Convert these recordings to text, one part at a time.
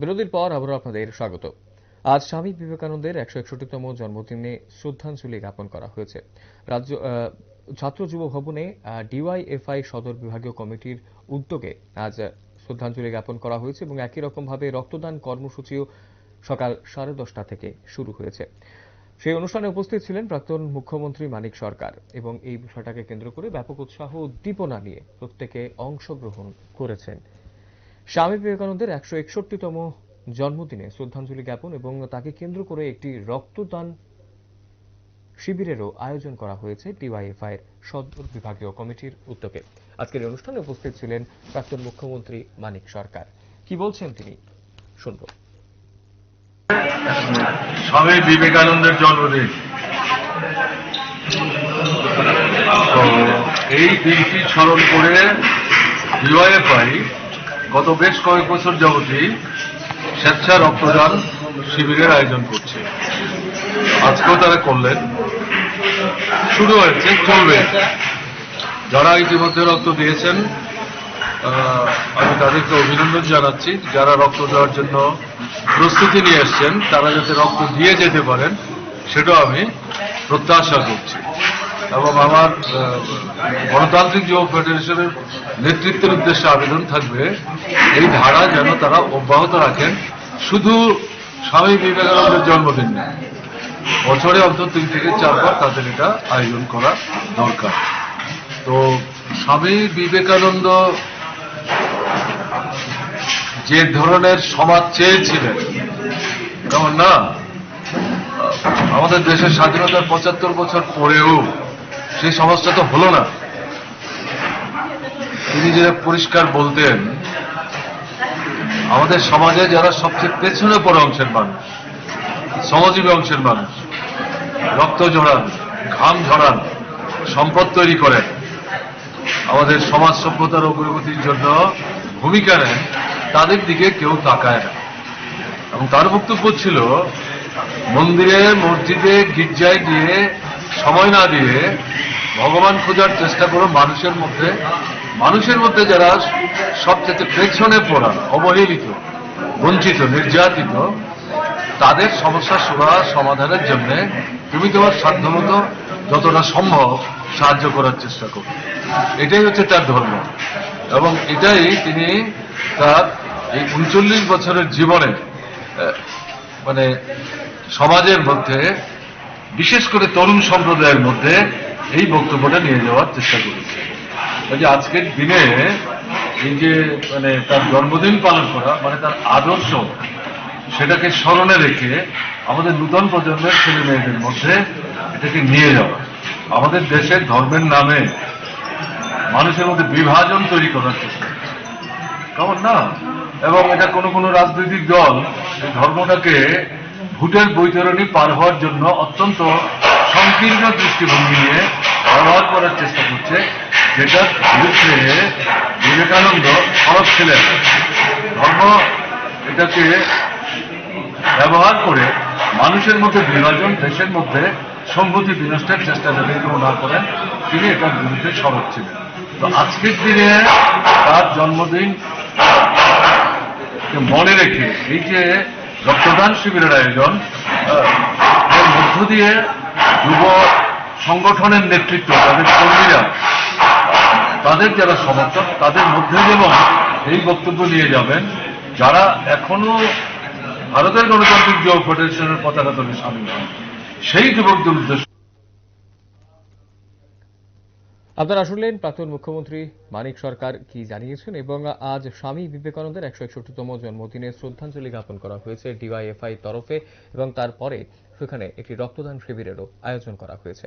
বিরতির পর আবারও আপনাদের স্বাগত। আজ স্বামী বিবেকানন্দের একশো একষট্টিতম জন্মদিনে শ্রদ্ধাঞ্জলি জ্ঞাপন করা হয়েছে। রাজ্য ছাত্র যুব ভবনে ডিওয়াইএফআই সদর বিভাগীয় কমিটির উদ্যোগে আজ শ্রদ্ধাঞ্জলি জ্ঞাপন করা হয়েছে এবং একই রকমভাবে রক্তদান কর্মসূচিও সকাল সাড়ে দশটা থেকে শুরু হয়েছে। সেই অনুষ্ঠানে উপস্থিত ছিলেন প্রাক্তন মুখ্যমন্ত্রী মানিক সরকার এবং এই বিষয়টাকে কেন্দ্র করে ব্যাপক উৎসাহ উদ্দীপনা নিয়ে প্রত্যেকে অংশগ্রহণ করেছেন। স্বামী বিবেকানন্দের একশো একষট্টিতম জন্মদিনে শ্রদ্ধাঞ্জলি জ্ঞাপন এবং তাকে কেন্দ্র করে একটি রক্তদান শিবিরেরও আয়োজন করা হয়েছে ডিওয়াইএফআই এর সদর বিভাগীয় কমিটির উদ্যোগে। আজকের অনুষ্ঠানে উপস্থিত ছিলেন প্রাক্তন মুখ্যমন্ত্রী মানিক সরকার। কি বলছেন তিনি? শুনব। স্বামী বিবেকানন্দের জন্মদিন। এই দিনটি স্মরণ করে ডিওয়াইএফআই গত বেশ কয়েক বছর যাবতই স্বেচ্ছা রক্তদান শিবিরের আয়োজন করছে। আজকেও তারা করলেন। শুরু হয়েছে, চলবে। যারা ইতিমধ্যে রক্ত দিয়েছেন আমি তাদেরকে অভিনন্দন জানাচ্ছি। যারা রক্ত দেওয়ার জন্য প্রস্তুতি নিয়ে এসছেন, তারা যাতে রক্ত দিয়ে যেতে পারেন, সেটাও আমি প্রত্যাশা করছি। এবং আমার গণতান্ত্রিক যুব ফেডারেশনের নেতৃত্বের উদ্দেশ্যে আবেদন থাকবে, এই ধারা যেন তারা অব্যাহত রাখেন, শুধু স্বামী বিবেকানন্দের জন্মদিন না, বছরে অন্তত তিন থেকে চারবার তাদের এটা আয়োজন করা দরকার। তো স্বামী বিবেকানন্দ যে ধরনের সমাজ চেয়েছিলেন, কেমন না? আমাদের দেশের স্বাধীনতার পঁচাত্তর বছর পরেও সেই সমাজটা তো হলো না। তিনি যে পরিষ্কার বলতেন, আমাদের সমাজে যারা সবচেয়ে পেছনে পড়ে অংশের মানুষ, শ্রমজীবী অংশের মানুষ, রক্ত ঝরান ঘাম ঝরান, সম্পদ তৈরি করেন, আমাদের সমাজ সভ্যতার অগ্রগতির জন্য ভূমিকা নেন, তাদের দিকে কেউ তাকায় না। এবং তার বক্তব্য ছিল, মন্দিরে, মসজিদে, গির্জায় গিয়ে সময় না দিয়ে ভগবান খোঁজার চেষ্টা করো মানুষের মধ্যে। মানুষের মধ্যে যারা সবচেয়ে পেছনে পড়া, অবহেলিত, বঞ্চিত, নির্যাতিত, তাদের সমস্যা সুরা সমাধানের জন্য তুমি তোমার সাধ্যমতো যতটা সম্ভব সাহায্য করার চেষ্টা করো। এটাই হচ্ছে তার ধর্ম। এবং এটাই তিনি তার এই উনচল্লিশ বছরের জীবনে মানে সমাজের মধ্যে, বিশেষ করে তরুণ সম্প্রদায়ের মধ্যে এই বক্তব্যটা নিয়ে যাওয়ার চেষ্টা করেছে। যে আজকের দিনে এই যে মানে তার জন্মদিন পালন করা মানে তার আদর্শ, সেটাকে স্মরণে রেখে আমাদের নূতন প্রজন্মের ছেলে মেয়েদের মধ্যে এটাকে নিয়ে যাওয়া। আমাদের দেশের ধর্মের নামে মানুষের মধ্যে বিভাজন তৈরি করার চেষ্টা। কেমন না? এবং এটা কোনো কোনো রাজনৈতিক দল ধর্মটাকে ভোটের বৈতরণী পার হওয়ার জন্য অত্যন্ত সংকীর্ণ দৃষ্টিভঙ্গি নিয়ে ব্যবহার করার চেষ্টা করছে যেটার বিরুদ্ধে বিবেকানন্দ সরব ছিলেন। ধর্ম এটাকে ব্যবহার করে মানুষের মধ্যে বিভাজন, দেশের মধ্যে সংহতি বিনষ্টের চেষ্টা যাতে কেউ না করেন, তিনি এটার বিরুদ্ধে সরব ছিলেন। তো আজকের দিনে তার জন্মদিন মনে রেখে এই যে রক্তদান শিবিরের আয়োজন এর মধ্য দিয়ে যুব সংগঠনের নেতৃত্ব, তাদের কর্মীরা, তাদের যারা সমর্থক, তাদের মধ্যে যেমন এই বক্তব্য নিয়ে যাবেন, যারা এখনও ভারতের গণতান্ত্রিক যুব ফেডারেশনের পতাকা তলে সামিল সেই যুবকদের উদ্দেশ্য আপনারা শুনলেন প্রাক্তন মুখ্যমন্ত্রী মানিক সরকার কি জানিয়েছেন এবং আজ স্বামী বিবেকানন্দের একশো একষট্টিতম জন্মদিনে শ্রদ্ধাঞ্জলি জ্ঞাপন করা হয়েছে ডিওয়াইএফআই তরফে এবং তারপরে সেখানে একটি রক্তদান শিবিরেরও আয়োজন করা হয়েছে।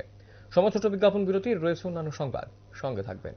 সময় ছোট বিজ্ঞাপন বিরতি রয়েছে অন্যান্য সংবাদ। সঙ্গে থাকবেন।